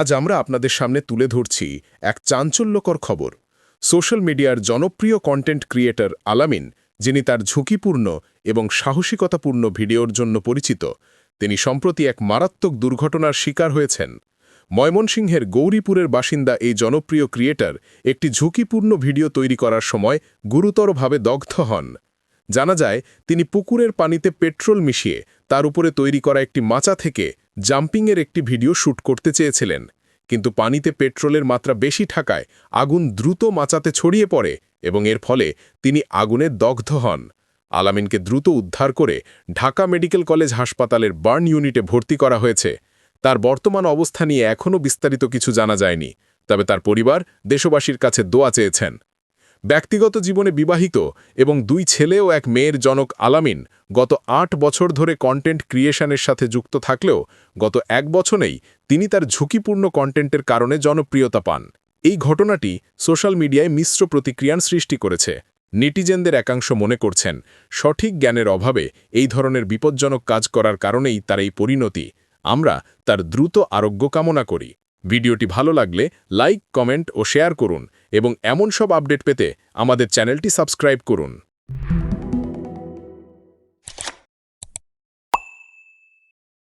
আজ আমরা আপনাদের সামনে তুলে ধরছি এক চাঞ্চল্যকর খবর। সোশ্যাল মিডিয়ার জনপ্রিয় কন্টেন্ট ক্রিয়েটর আলামিন, যিনি তার ঝুঁকিপূর্ণ এবং সাহসিকতাপূর্ণ ভিডিওর জন্য পরিচিত, তিনি সম্প্রতি এক মারাত্মক দুর্ঘটনার শিকার হয়েছেন। ময়মনসিংহের গৌরীপুরের বাসিন্দা এই জনপ্রিয় ক্রিয়েটর একটি ঝুঁকিপূর্ণ ভিডিও তৈরি করার সময় গুরুতরভাবে দগ্ধ হন। জানা যায়, তিনি পুকুরের পানিতে পেট্রোল মিশিয়ে তার উপরে তৈরি করা একটি মাচা থেকে জাম্পিংয়ের একটি ভিডিও শ্যুট করতে চেয়েছিলেন, কিন্তু পানিতে পেট্রোলের মাত্রা বেশি থাকায় আগুন দ্রুত মাচাতে ছড়িয়ে পড়ে এবং এর ফলে তিনি আগুনে দগ্ধ হন। আলামিনকে দ্রুত উদ্ধার করে ঢাকা মেডিকেল কলেজ হাসপাতালের বার্ন ইউনিটে ভর্তি করা হয়েছে। তার বর্তমান অবস্থা নিয়ে এখনও বিস্তারিত কিছু জানা যায়নি, তবে তার পরিবার দেশবাসীর কাছে দোয়া চেয়েছেন। ব্যক্তিগত জীবনে বিবাহিত এবং দুই ছেলে ও এক মেয়ের জনক আলামিন গত আট বছর ধরে কন্টেন্ট ক্রিয়েশনের সাথে যুক্ত থাকলেও গত এক বছরেই তিনি তার ঝুঁকিপূর্ণ কন্টেন্টের কারণে জনপ্রিয়তা পান। এই ঘটনাটি সোশ্যাল মিডিয়ায় মিশ্র প্রতিক্রিয়ার সৃষ্টি করেছে। নেটিজেনদের একাংশ মনে করছেন, সঠিক জ্ঞানের অভাবে এই ধরনের বিপজ্জনক কাজ করার কারণেই তার এই পরিণতি। আমরা তার দ্রুত আরোগ্য কামনা করি। ভিডিওটি ভালো লাগলে লাইক, কমেন্ট ও শেয়ার করুন এবং এমন সব আপডেট পেতে আমাদের চ্যানেলটি সাবস্ক্রাইব করুন।